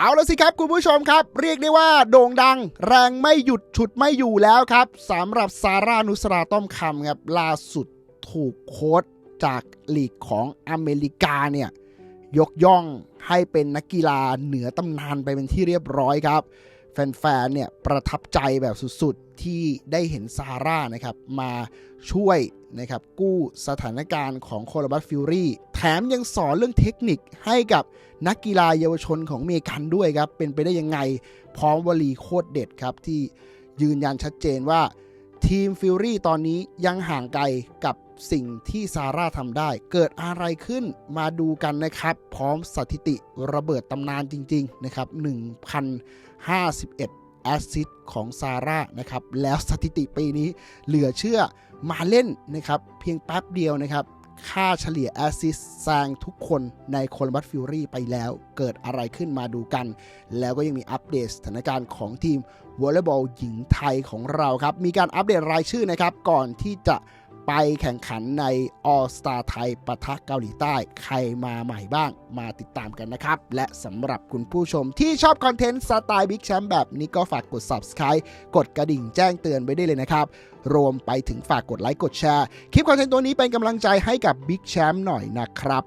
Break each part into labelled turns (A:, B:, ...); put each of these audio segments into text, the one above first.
A: เอาละสิครับคุณผู้ชมครับ เรียกได้ว่าโด่งดัง แรงไม่หยุดฉุดไม่อยู่แล้วครับสำหรับซาร่านุสราต้อมคำครับล่าสุดถูกโค้ชจากลีกของอเมริกาเนี่ยยกย่องให้เป็นนักกีฬาเหนือตำนานไปเป็นที่เรียบร้อยครับ แฟนๆเนี่ยประทับใจแบบสุดๆ ที่ได้เห็นซาร่านะครับมาช่วยนะครับกู้สถานการณ์ของโคลบัสฟิวรี่แถมยังสอนเรื่องเทคนิคให้กับนักกีฬาเยาวชนของเมกันด้วยครับ เป็นไปได้ยังไงพร้อมวลีโคตรเด็ดครับที่ยืนยันชัดเจนว่า ทีมฟิลลี่ตอนนี้ยังห่างไกลกับสิ่งที่ซาร่าทำได้ เกิดอะไรขึ้นมาดูกันนะครับ พร้อมสถิติระเบิดตำนานจริง ๆ นะครับ 1,051 แอสซิสของซาร่านะครับ แล้วสถิติปีนี้เหลือเชื่อมาเล่นนะครับ เพียงแป๊บเดียวนะครับ ค่าเฉลี่ยแอสซิสแซงทุกคนในโคลัมบัสฟิวรี่ไปแล้วเกิดอะไรขึ้นมาดูกัน แล้วก็ยังมีอัปเดตสถานการณ์ของทีมวอลเลย์บอลหญิงไทยของเราครับ มีการอัปเดตรายชื่อนะครับ ก่อนที่จะ ไปแข่งขันในออสตาไทยปะทะเกาหลีใต้ ใครมาใหม่บ้างมาติดตามกันนะครับ และสำหรับคุณผู้ชมที่ชอบคอนเทนต์สไตล์บิ๊กแชมป์แบบนี้ก็ฝากกด Subscribe กดกระดิ่งแจ้งเตือนไว้ได้เลยนะครับ รวมไปถึงฝากกดไลค์กดแชร์ คลิปคอนเทนต์ตัวนี้เป็นกำลังใจให้กับบิ๊กแชมป์หน่อยนะครับ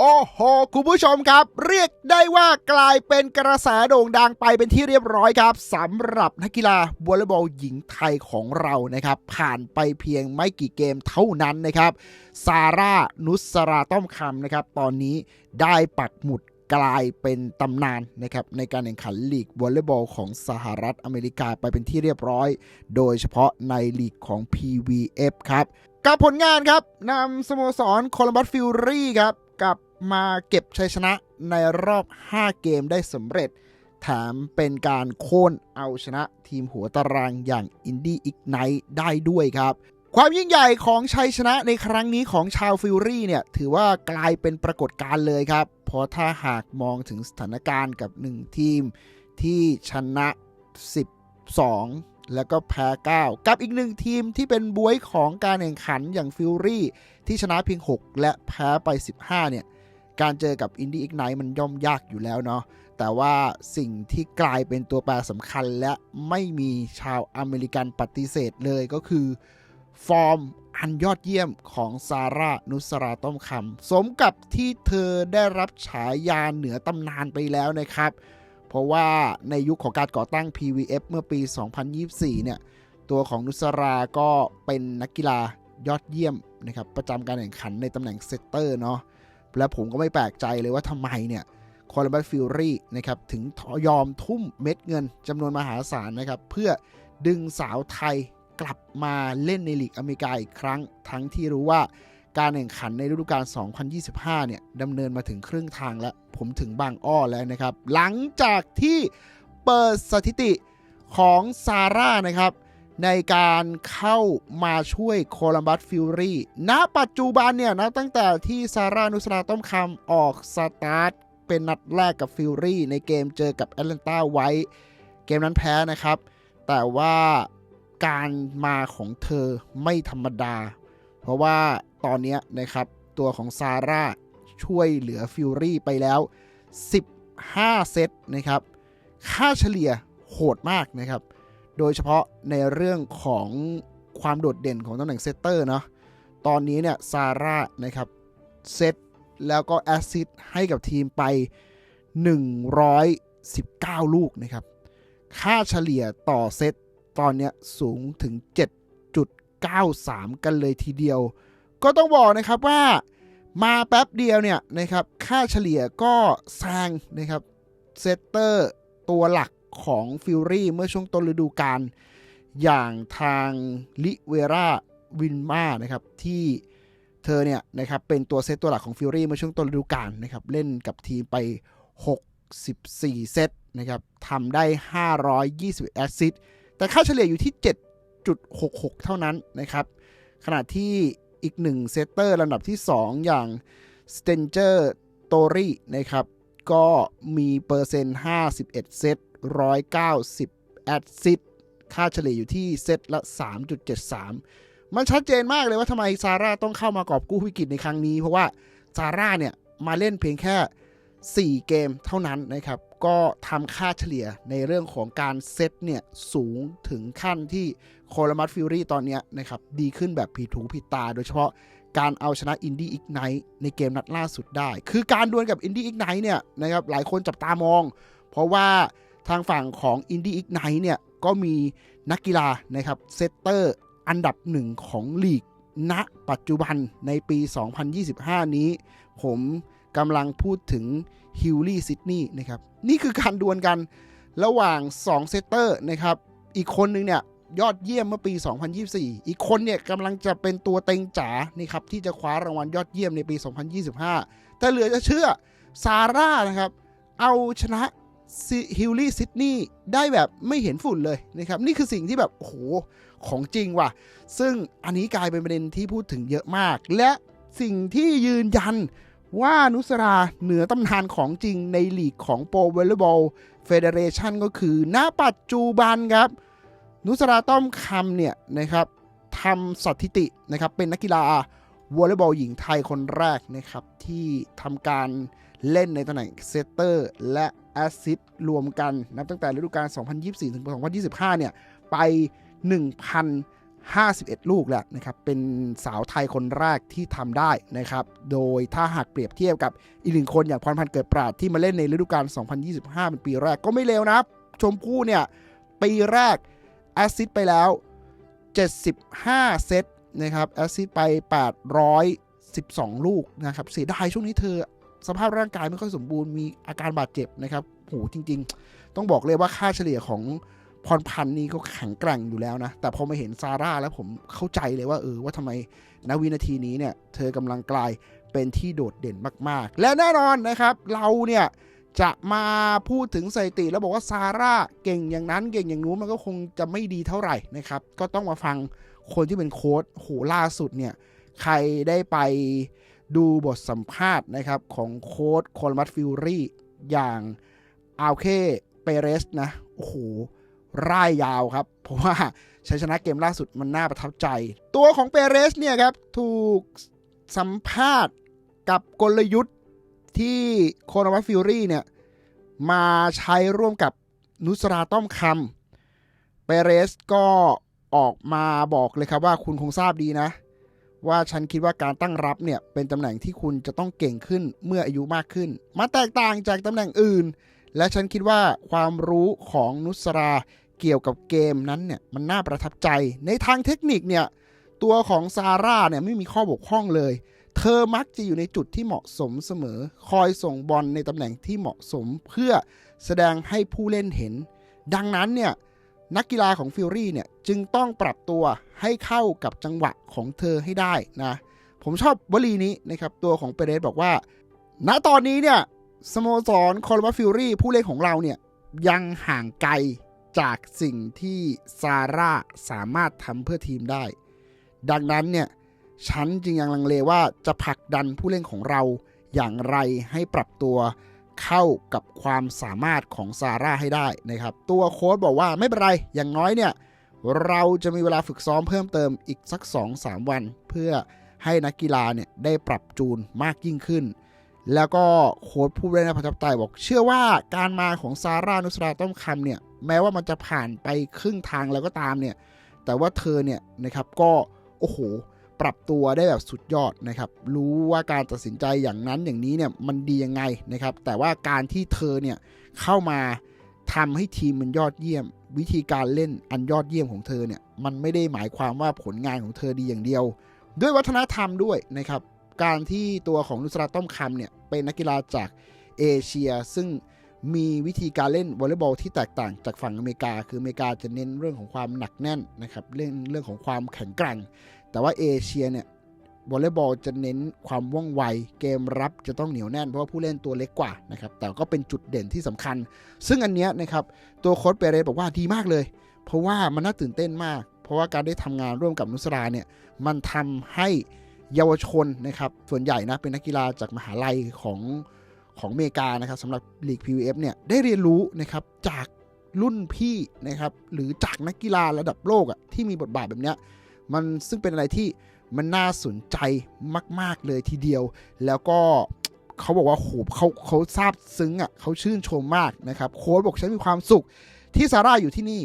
A: โอ้โห คุณผู้ชมครับ เรียกได้ว่ากลายเป็นกระแสโด่งดังไปเป็นที่เรียบร้อยครับสำหรับนักกีฬาวอลเลย์บอลหญิงไทยของเรานะครับ ผ่านไปเพียงไม่กี่เกมเท่านั้นนะครับ ซาร่านุสราต้อมคำนะครับ ตอนนี้ได้ปักหมุดกลายเป็นตำนานนะครับในการแข่งขันลีกวอลเลย์บอลของสหรัฐอเมริกาไปเป็นที่เรียบร้อย โดยเฉพาะในลีกของ PVF ครับ กับผลงานครับนำสโมสรโคลัมบัสฟิวรี่ครับกับ มาเก็บชัยชนะในรอบ 5 เกมได้สำเร็จ แถมเป็นการโค่นเอาชนะทีมหัวตารางอย่างอินดี้อีกไนท์ได้ด้วยครับ ความยิ่งใหญ่ของชัยชนะในครั้งนี้ของชาวฟิวรี่เนี่ย ถือว่ากลายเป็นปรากฏการณ์เลยครับ เพราะถ้าหากมองถึงสถานการณ์กับ 1 ทีมที่ชนะ 12 แล้วก็แพ้ 9 กับอีกหนึ่งทีมที่เป็นบวยของการแข่งขันอย่างฟิวรี่ที่ชนะเพียง 6 และแพ้ไป 15 เนี่ย การเจอกับอินดี้อีกไนมันย่อมยากอยู่แล้วเนาะแต่ว่าสิ่งที่กลายเป็นตัวแปรสำคัญและไม่มีชาวอเมริกันปฏิเสธเลยก็คือ ฟอร์มอันยอดเยี่ยมของซาร่านุสราต้อมคำสมกับที่เธอได้รับฉายาเหนือตำนานไปแล้วนะครับ เพราะว่าในยุคของการก่อตั้ง PVF เมื่อปี 2024 เนี่ย ตัวของนุสราก็เป็นนักกีฬายอดเยี่ยมนะครับประจำการแข่งขันในตำแหน่งเซตเตอร์เนาะ และผมก็ไม่แปลกใจเลยว่าทำไมเนี่ยคอลัมบัสฟิวรี่นะครับถึงยอมทุ่มเม็ดเงินจำนวนมหาศาลนะครับ เพื่อดึงสาวไทยกลับมาเล่นในลีกอเมริกาอีกครั้ง ทั้งที่รู้ว่าการแข่งขันในฤดูกาล 2025 เนี่ยดำเนินมาถึงครึ่งทางแล้ว ผมถึงบางอ้อแล้วนะครับ หลังจากที่เปิดสถิติของซาร่านะครับ ในการเข้ามาช่วยโคลัมบัสฟิวรี่ณปัจจุบันเนี่ยนะตั้งแต่ที่ซาร่านุสราต้อมคำออกสตาร์ทเป็นนัดแรกกับฟิวรี่ในเกมเจอกับแอตแลนตาไว้ เกมนั้นแพ้นะครับ แต่ว่าการมาของเธอไม่ธรรมดา เพราะว่าตอนนี้นะครับตัวของซาร่าช่วยเหลือฟิวรี่ไปแล้ว 15 เซตนะครับ ค่าเฉลี่ยโหดมากนะครับ โดยเฉพาะในเรื่องของความโดดเด่นของตำแหน่งเซตเตอร์เนาะตอนนี้เนี่ยซาร่านะครับเซตแล้วก็แอสซิสให้กับทีมไป 119 ลูกนะครับ ค่าเฉลี่ยต่อเซตตอนนี้สูงถึง 7.93 กันเลยทีเดียว ก็ต้องบอกนะครับว่ามาแป๊บเดียวเนี่ยนะครับค่าเฉลี่ยก็แซงนะครับเซตเตอร์ตัวหลัก ของฟิลรี่เมื่อช่วงต้นฤดูกาลอย่างทางลิเวราวินมานะครับที่เธอเนี่ยนะครับเป็นตัวเซตตัวหลักของฟิลรี่เมื่อช่วงต้นฤดูกาลนะครับเล่นกับทีมไป 64 เซตนะครับทำได้ 520แอสซิสต์แต่ค่าเฉลี่ยอยู่ที่ 7.66 เท่านั้นนะครับ ขณะที่อีกหนึ่งเซตเตอร์ลำดับที่ 2 อย่างสเตนเจอร์โตรีนะครับก็มีเปอร์เซ็นต์ 51 เซต190 แอดซิตค่าเฉลี่ยอยู่ที่เซตละ 3.73 มันชัดเจนมากเลยว่าทำไมซาร่าต้องเข้ามากอบกู้วิกฤตในครั้งนี้ เพราะว่าซาร่าเนี่ย มาเล่นเพียงแค่ 4 เกมเท่านั้นนะครับ ก็ทำค่าเฉลี่ยในเรื่องของการเซตเนี่ย สูงถึงขั้นที่โคลมัสฟิวรี่ตอนนี้นะครับ ดีขึ้นแบบผิดถูผิดตา โดยเฉพาะการเอาชนะอินดี้อีกไนท์ในเกมนัดล่าสุดได้ คือการดวลกับอินดี้อีกไนท์เนี่ยนะครับหลายคนจับตามอง เพราะว่า ทางฝั่งของอินดี้อีกไนท์เนี่ย ก็มีนักกีฬานะครับเซตเตอร์อันดับหนึ่งของลีกณปัจจุบันในปี 2025 นี้ ผมกำลังพูดถึงฮิลลี่ซิดนีย์นะครับ นี่คือการดวลกันระหว่าง 2 เซตเตอร์นะครับ อีกคนนึงเนี่ยยอดเยี่ยมเมื่อปี 2024 อีกคนเนี่ยกำลังจะเป็นตัวเต็งจ๋านี่ครับที่จะคว้ารางวัลยอดเยี่ยมในปี 2025 แต่เหลือจะเชื่อซาร่านะครับ เอาชนะ ฮิลลี่ซิดนีย์ได้แบบไม่เห็นฝุ่นเลยนะครับ นี่คือสิ่งที่แบบโอ้โหของจริงว่ะ ซึ่งอันนี้กลายเป็นประเด็นที่พูดถึงเยอะมาก และสิ่งที่ยืนยันว่านุสราเหนือตำนานของจริงในลีกของโปรวอลเลย์บอลเฟเดเรชันก็คือณปัจจุบันครับ นุสราต้อมคำเนี่ยนะครับทำสถิตินะครับเป็นนักกีฬาวอลเลย์บอลหญิงไทยคนแรกนะครับที่ทำการ เล่นในตำแหน่งเซตเตอร์และแอสซิสต์รวมกันนับตั้งแต่ฤดูกาล 2024 ถึง 2025 เนี่ย ไป 1,051 ลูกแล้วนะครับ เป็นสาวไทยคนแรกที่ทำได้นะครับ โดยถ้าหากเปรียบเทียบกับอีกหนึ่งคนอย่างพรพันธ์เกิดปราดที่มาเล่นในฤดูกาล 2025 เป็นปีแรกก็ไม่เลวนะชมพู่เนี่ย ปีแรกแอสซิสต์ไปแล้ว 75 เซตนะครับแอสซิสต์ไป 812 ลูกนะครับเสียดายช่วงนี้เธอ สภาพร่างกายไม่ค่อยสมบูรณ์มีอาการบาดเจ็บนะครับโหจริง ๆ ต้องบอกเลยว่าค่าเฉลี่ยของพรพันธ์นี่ก็แข็งแกร่งอยู่แล้วนะ แต่พอมาเห็นซาร่าแล้วผมเข้าใจเลยว่าเออว่าทำไมณวินาทีนี้เนี่ย เธอกำลังกลายเป็นที่โดดเด่นมาก ๆ และแน่นอนนะครับ เราเนี่ย จะมาพูดถึงสถิติแล้วบอกว่าซาร่าเก่งอย่างนั้นเก่งอย่างนู้นมันก็คงจะไม่ดีเท่าไหร่นะครับ ก็ต้องมาฟังคนที่เป็นโค้ดโหล่าสุดเนี่ย ใครได้ไป ดูบทสัมภาษณ์นะครับของโค้ดโคลมัสฟิลรี่อย่างอาเคเปเรสนะ โอ้โหร่ายยาวครับ เพราะว่าชัยชนะเกมล่าสุดมันน่าประทับใจ ตัวของเปเรสเนี่ยครับ ถูกสัมภาษณ์กับกลยุทธ์ที่โคลมัสฟิลรี่เนี่ย มาใช้ร่วมกับนุสราต้อมคำเปเรสก็ออกมาบอกเลยครับว่าคุณคงทราบดีนะ ว่าฉันคิดว่าการตั้งรับเนี่ยเป็นตำแหน่งที่คุณจะต้องเก่งขึ้นเมื่ออายุมากขึ้น มาแตกต่างจากตำแหน่งอื่น และฉันคิดว่าความรู้ของนุสราเกี่ยวกับเกมนั้นเนี่ยมันน่าประทับใจ ในทางเทคนิคเนี่ยตัวของซาร่าเนี่ยไม่มีข้อบกพร่องเลย เธอมักจะอยู่ในจุดที่เหมาะสมเสมอ คอยส่งบอลในตำแหน่งที่เหมาะสมเพื่อแสดงให้ผู้เล่นเห็น ดังนั้นเนี่ย นักกีฬาของฟิลลี่เนี่ยจึงต้องปรับตัวให้เข้ากับจังหวะของเธอให้ได้นะ ผมชอบวลีนี้นะครับ ตัวของเปเรสบอกว่า ณตอนนี้เนี่ยสโมสรคอร์บาฟิลลี่ผู้เล่นของเราเนี่ยยังห่างไกลจากสิ่งที่ซาร่าสามารถทำเพื่อทีมได้ ดังนั้นเนี่ยฉันจึงยังลังเลว่าจะผลักดันผู้เล่นของเราอย่างไรให้ปรับตัว เข้ากับความสามารถของซาร่าให้ได้นะครับ ตัวโค้ชบอกว่าไม่เป็นไร อย่างน้อยเนี่ย เราจะมีเวลาฝึกซ้อมเพิ่มเติมอีกสัก 2-3 วัน เพื่อให้นักกีฬาเนี่ยได้ปรับจูนมากยิ่งขึ้น แล้วก็โค้ชผู้เล่นประทับใจบอก เชื่อว่าการมาของซาร่านุสราต้อมคำเนี่ยแม้ว่ามันจะผ่านไปครึ่งทางแล้วก็ตามเนี่ยแต่ว่าเธอเนี่ยนะครับก็โอ้โห ปรับตัวได้แบบสุดยอดนะครับ รู้ว่าการตัดสินใจอย่างนั้นอย่างนี้เนี่ยมันดียังไงนะครับ แต่ว่าการที่เธอเนี่ยเข้ามาทำให้ทีมมันยอดเยี่ยม วิธีการเล่นอันยอดเยี่ยมของเธอเนี่ยมันไม่ได้หมายความว่าผลงานของเธอดีอย่างเดียว ด้วยวัฒนธรรมด้วยนะครับ การที่ตัวของนุสราต้อมคำเนี่ยเป็นนักกีฬาจากเอเชีย ซึ่งมีวิธีการเล่นวอลเลย์บอลที่แตกต่างจากฝั่งอเมริกา คืออเมริกาจะเน้นเรื่องของความหนักแน่นนะครับเรื่องเรื่องของความแข็งแกร่ง แต่ว่าเอเชียเนี่ยวอลเลย์บอลจะเน้นความว่องไว เกมรับจะต้องเหนียวแน่นเพราะว่าผู้เล่นตัวเล็กกว่านะครับ แต่ก็เป็นจุดเด่นที่สำคัญ ซึ่งอันเนี้ยนะครับ ตัวโค้ชเปเรสบอกว่าดีมากเลย เพราะว่ามันน่าตื่นเต้นมาก เพราะว่าการได้ทำงานร่วมกับนุสราเนี่ย มันทำให้เยาวชนนะครับ ส่วนใหญ่นะเป็นนักกีฬาจากมหาลัยของของอเมริกานะครับสำหรับลีก PVF เนี่ยได้เรียนรู้นะครับจากรุ่นพี่นะครับหรือจากนักกีฬาระดับโลกอะ่ะที่มีบทบาทแบบเนี้ย มันซึ่งเป็นอะไรที่มันน่าสนใจมาก ๆเลยทีเดียว แล้วก็เขาบอกว่าโหเขาเขาซาบซึ้งอะเขาชื่นชมมากนะครับ โค้ชบอกฉันมีความสุขที่ซาร่าอยู่ที่นี่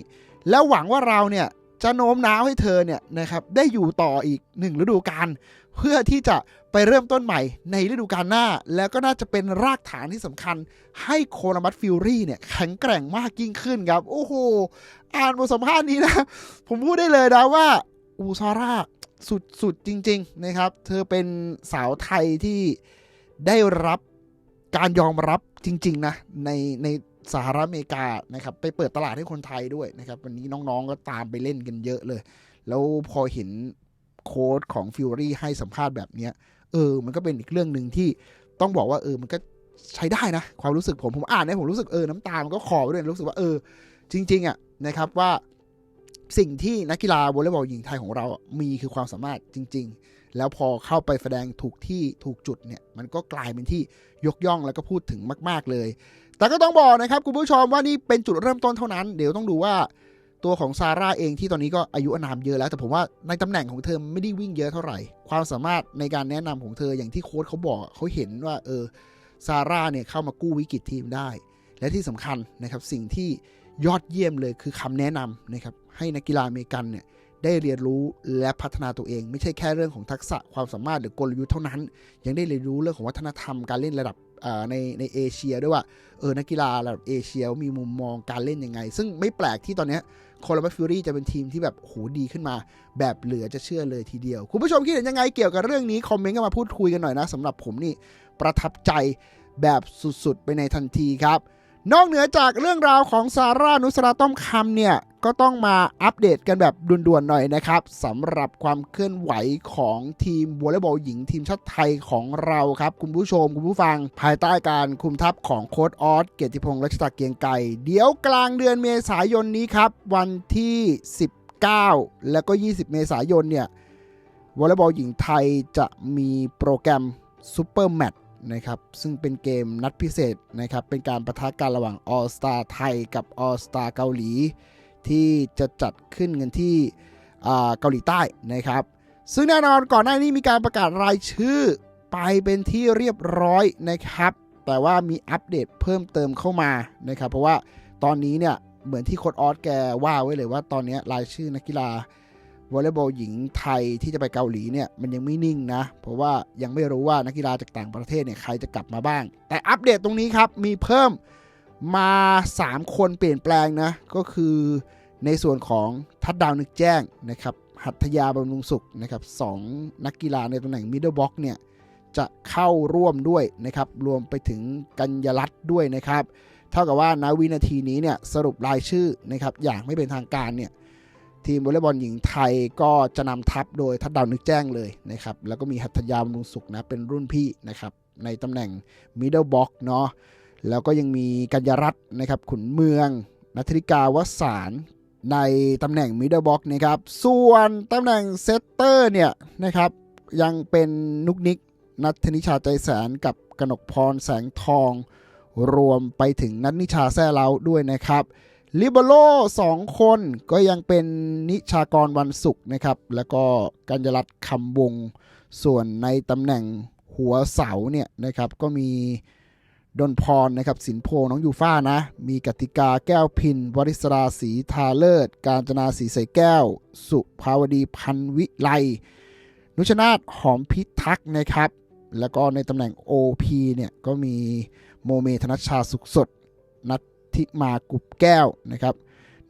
A: แล้วหวังว่าเราเนี่ยจะโน้มน้าวให้เธอเนี่ยนะครับได้อยู่ต่ออีกหนึ่งฤดูกาลเพื่อที่จะไปเริ่มต้นใหม่ในฤดูกาลหน้า แล้วก็น่าจะเป็นรากฐานที่สำคัญ ให้โคนามัสฟิลรี่เนี่ยแข็งแกร่งมากยิ่งขึ้นครับ โอ้โห อ่านบทสัมภาษณ์นี้นะ ผมพูดได้เลยนะว่า อูซาร่าสุดสุดจริง ๆ นะครับ เธอเป็นสาวไทยที่ได้รับการยอมรับจริง ๆ นะ ในในสหรัฐอเมริกานะครับ ไปเปิดตลาดให้คนไทยด้วยนะครับ วันนี้น้องๆก็ตามไปเล่นกันเยอะเลย แล้วพอเห็นโค้ดของฟิวรี่ให้สัมภาษณ์แบบนี้เออ มันก็เป็นอีกเรื่องหนึ่งที่ต้องบอกว่าเออมันก็ใช้ได้นะ ความรู้สึกผมผมอ่านเนี่ยผมรู้สึกเออน้ำตามันก็คอไปด้วยรู้สึกว่าเออ จริง ๆอะนะครับว่า สิ่งที่นักกีฬาวอลเลย์บอลหญิงไทยของเรา มีคือความสามารถจริง ๆ แล้วพอเข้าไปแสดงถูกที่ถูกจุดเนี่ยมันก็กลายเป็นที่ยกย่องแล้วก็พูดถึงมาก ๆเลย แต่ก็ต้องบอกนะครับคุณผู้ชมว่านี่เป็นจุดเริ่มต้นเท่านั้น เดี๋ยวต้องดูว่าตัวของซาร่าเองที่ตอนนี้ก็อายุอานามเยอะแล้ว แต่ผมว่าในตำแหน่งของเธอไม่ได้วิ่งเยอะเท่าไหร่ ความสามารถในการแนะนำของเธออย่างที่โค้ชเขาบอกเขาเห็นว่าเออซาร่าเนี่ยเข้ามากู้วิกฤตทีมได้ และที่สำคัญนะครับสิ่งที่ ยอดเยี่ยมเลยคือคำแนะนำนะครับให้นักกีฬาอเมริกันเนี่ยได้เรียนรู้และพัฒนาตัวเอง ไม่ใช่แค่เรื่องของทักษะความสามารถหรือกลยุทธ์เท่านั้น ยังได้เรียนรู้เรื่องของวัฒนธรรมการเล่นระดับในในเอเชียด้วยว่าเออนักกีฬาระดับเอเชียมีมุมมองการเล่นยังไง ซึ่งไม่แปลกที่ตอนนี้โคลัมเบฟิวรี่จะเป็นทีมที่แบบโหดีขึ้นมา แบบเหลือจะเชื่อเลยทีเดียว คุณผู้ชมคิดเห็นยังไงเกี่ยวกับเรื่องนี้ คอมเมนต์กันมาพูดคุยกันหน่อยนะสำหรับผมนี่ประทับใจแบบสุดๆ ไปในทันทีครับ นอกเหนือจากเรื่องราวของซาร่านุสราต้อมคำเนี่ย ก็ต้องมาอัปเดตกันแบบด่วนๆหน่อยนะครับสำหรับความเคลื่อนไหวของทีมวอลเลย์บอลหญิงทีมชาติไทยของเราครับ คุณผู้ชม คุณผู้ฟัง ภายใต้การคุมทัพของโค้ดออสเกียรติพงษ์รัชตาเกียงไก่เดี๋ยวกลางเดือนเมษายนนี้ครับ วันที่ 19 แล้วก็ 20 เมษายนเนี่ยวอลเลย์บอลหญิงไทยจะมีโปรแกรมซูเปอร์แมตช์ นะครับซึ่งเป็นเกมนัดพิเศษนะครับเป็นการประทะกันระหว่าง All Star ไทยกับ All Star เกาหลี ที่จะจัดขึ้นกันที่เกาหลีใต้นะครับซึ่งแน่นอนก่อนหน้านี้มีการประกาศรายชื่อไปเป็นที่เรียบร้อยนะครับ แต่ว่ามีอัปเดตเพิ่มเติมเข้ามานะครับเพราะว่าตอนนี้เนี่ยเหมือนที่โค้ดออสแกว่าไว้เลยว่าตอนนี้รายชื่อนักกีฬา วอลเลย์บอลหญิงไทยที่จะไปเกาหลีเนี่ยมันยังไม่นิ่งนะ เพราะว่ายังไม่รู้ว่านักกีฬาจากต่างประเทศเนี่ยใครจะกลับมาบ้าง แต่อัปเดตตรงนี้ครับมีเพิ่มมา 3 คนเปลี่ยนแปลงนะ ก็คือในส่วนของทัดดาวนึกแจ้งนะครับหัตถยาบำรุงสุขนะครับสองนักกีฬาในตำแหน่งมิดเดิลบ็อกเนี่ยจะเข้าร่วมด้วยนะครับ รวมไปถึงกัญญาลัตน์ด้วยนะครับ เท่ากับว่าณวินาทีนี้เนี่ยสรุปรายชื่อนะครับอย่างไม่เป็นทางการเนี่ย ทีมวอลเลย์บอลหญิงไทยก็จะนำทัพโดยทัดดาวนึกแจ้งเลยนะครับ แล้วก็มีหัตถยาบำรุงสุขนะเป็นรุ่นพี่นะครับ ในตำแหน่ง middle block เนาะแล้วก็ยังมีกัญญารัตน์นะครับ ขุนเมืองนัทธิกาวสารในตำแหน่ง middle block นะครับ ส่วนตำแหน่งเซตเตอร์เนี่ยนะครับ ยังเป็นนุกนิกนัทนิชาใจแสนกับกนกพรแสงทอง รวมไปถึงนัทนิชาแซ่เล้าด้วยนะครับ ลิเบโร่สองคนก็ยังเป็นนิชากรวันศุกร์นะครับ แล้วก็กัญญรัตน์คำวง ส่วนในตำแหน่งหัวเสาเนี่ยนะครับ ก็มีดนพรนะครับสินโพน้องยูฟ่านะ มีกติกาแก้วพิน วริศราศรีทาเลิศ การจนาศรีใสแก้ว สุภาวดีพันวิไล นุชนาธหอมพิทักษ์นะครับ แล้วก็ในตำแหน่ง OP เนี่ยก็มีโมเมธนชชาสุขสดนัท ธิมากุบแก้วนะครับ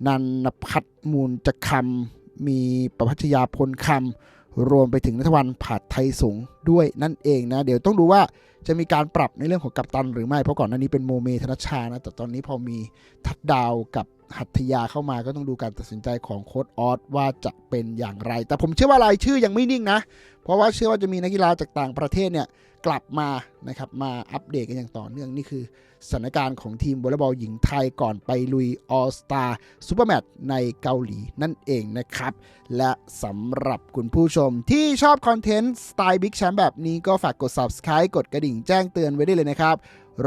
A: นันนพัฒมูลจะคำมีประพัชยาพลคำรวมไปถึงนัทวันผาดไทยสงด้วยนั่นเองนะ เดี๋ยวต้องดูว่าจะมีการปรับในเรื่องของกัปตันหรือไม่ เพราะก่อนหน้านี้เป็นโมเมธนชชานะ แต่ตอนนี้พอมีทัดดาวกับหัตถยาเข้ามาก็ต้องดูการตัดสินใจของโค้ดออสว่าจะเป็นอย่างไร แต่ผมเชื่อว่ารายชื่อยังไม่นิ่งนะ เพราะว่าเชื่อว่าจะมีนักกีฬาจากต่างประเทศเนี่ยกลับมานะครับมาอัปเดตกันอย่างต่อเนื่องนี่คือสถานการณ์ของทีมวอลเลย์บอลหญิงไทยก่อนไปลุย All Star Super Match ในเกาหลีนั่นเองนะครับ และสำหรับคุณผู้ชมที่ชอบคอนเทนต์สไตล์บิ๊กแชมแบบนี้ก็ฝากกด Subscribe กดกระดิ่งแจ้งเตือนไว้ได้เลยนะครับ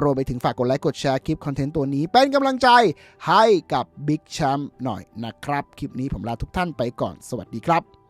A: รวมไปถึงฝากกดไลค์กดแชร์คลิปคอนเทนต์ตัวนี้ เป็นกำลังใจให้กับบิ๊กแชมป์หน่อยนะครับ คลิปนี้ผมลาทุกท่านไปก่อนสวัสดีครับ